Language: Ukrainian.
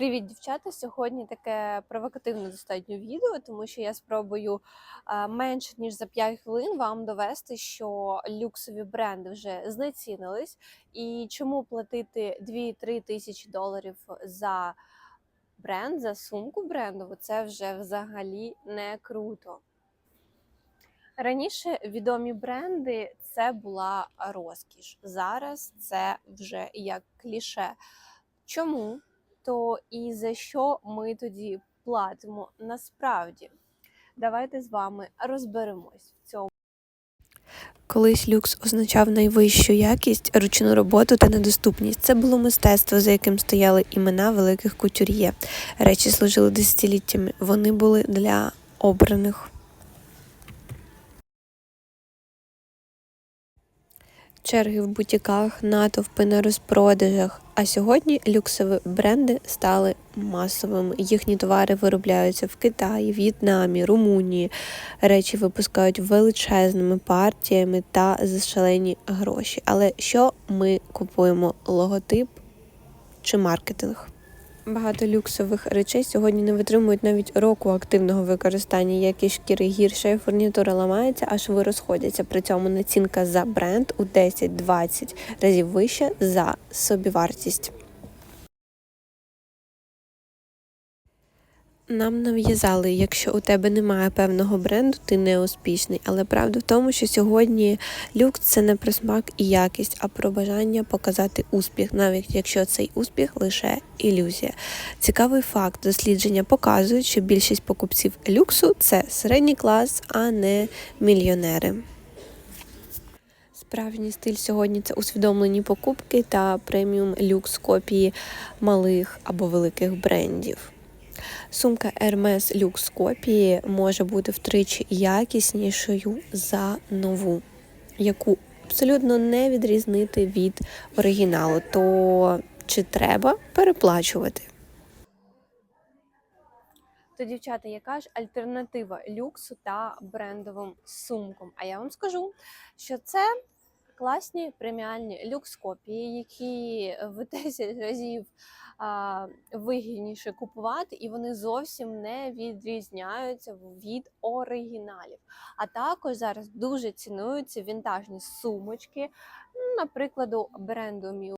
Привіт, дівчата! Сьогодні таке провокативне достатньо відео, тому що я спробую менше ніж за 5 хвилин вам довести, що люксові бренди вже знецінились, і чому платити 2-3 тисячі доларів за бренд, за сумку брендову, це вже взагалі не круто. Раніше відомі бренди це була розкіш. Зараз це вже як кліше. Чому? То і за що ми тоді платимо насправді? Давайте з вами розберемось в цьому. Колись люкс означав найвищу якість, ручну роботу та недоступність. Це було мистецтво, за яким стояли імена великих кутюр'є. Речі служили десятиліттями. Вони були для обраних. Черги в бутіках, натовпи на розпродажах. А сьогодні люксові бренди стали масовими. Їхні товари виробляються в Китаї, В'єтнамі, Румунії. Речі випускають величезними партіями та за шалені гроші. Але що ми купуємо? Логотип чи маркетинг? Багато люксових речей сьогодні не витримують навіть року активного використання. Якість шкіри гірше, фурнітура ламається, аж ви розходяться. При цьому націнка за бренд у 10-20 разів вища за собівартість. Нам нав'язали, якщо у тебе немає певного бренду, ти не успішний. Але правда в тому, що сьогодні люкс це не про смак і якість, а про бажання показати успіх, навіть якщо цей успіх лише ілюзія. Цікавий факт: дослідження показують, що більшість покупців люксу це середній клас, а не мільйонери. Справжній стиль сьогодні це усвідомлені покупки та преміум люкс копії малих або великих брендів. Сумка Hermes Lux копії може бути втричі якіснішою за нову, яку абсолютно не відрізнити від оригіналу. То чи треба переплачувати? То, дівчата, яка ж альтернатива люксу та брендовим сумкам? А я вам скажу, що це класні преміальні люкс-копії, які в 10 разів вигідніше купувати, і вони зовсім не відрізняються від оригіналів. А також зараз дуже цінуються вінтажні сумочки, наприклад, бренду Miu